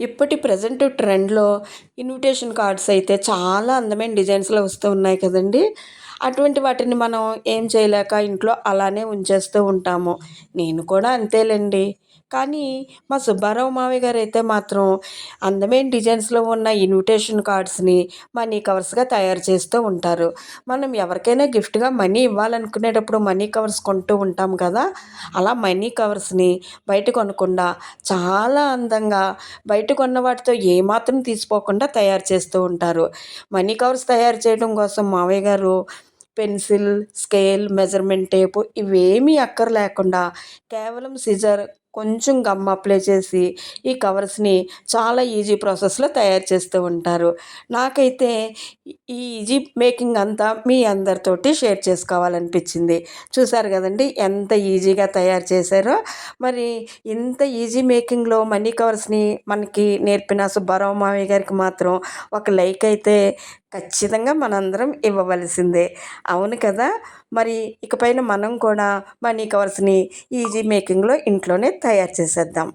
ఇప్పటి ప్రజెంట్ ట్రెండ్లో invitation cards అయితే చాలా అందమైన డిజైన్స్లో వస్తూ ఉన్నాయి కదండి. అటువంటి వాటిని మనం ఏం చేయలేక ఇంట్లో అలానే ఉంచేస్తూ ఉంటాము. నేను కూడా అంతేలేండి. కానీ మా సుబ్బారావు మావయ్య గారు అయితే మాత్రం అందమైన డిజైన్స్లో ఉన్న ఇన్విటేషన్ కార్డ్స్ని మనీ కవర్స్గా తయారు చేస్తూ ఉంటారు. మనం ఎవరికైనా గిఫ్ట్గా మనీ ఇవ్వాలనుకునేటప్పుడు మనీ కవర్స్ కొంటూ ఉంటాం కదా! అలా మనీ కవర్స్ని బయట కొనకుండా చాలా అందంగా బయట కొన్న వాటితో ఏమాత్రం తీసిపోకుండా తయారు చేస్తూ ఉంటారు. మనీ కవర్స్ తయారు చేయడం కోసం మావయ్య గారు పెన్సిల్ స్కేల్ మెజర్మెంట్ టేపు ఇవేమీ అక్కర్లేకుండా కేవలం సిజర్ కొంచెం గమ్ అప్లై చేసి ఈ కవర్స్ని చాలా ఈజీ ప్రాసెస్లో తయారు చేస్తూ ఉంటారు. నాకైతే ఈ ఈజీ మేకింగ్ అంతా మీ అందరితోటి షేర్ చేసుకోవాలనిపించింది. చూసారు కదండి ఎంత ఈజీగా తయారు చేశారో. మరి ఇంత ఈజీ మేకింగ్లో మనీ కవర్స్ని మనకి నేర్పిన సుబ్బారావు మామయ్య గారికి మాత్రం ఒక లైక్ అయితే ఖచ్చితంగా మనందరం ఇవ్వవలసిందే. అవును కదా? మరి ఇకపైన మనం కూడా మనీ కవర్స్ని ఈజీ మేకింగ్లో ఇంట్లోనే తయారు చేసేద్దాం.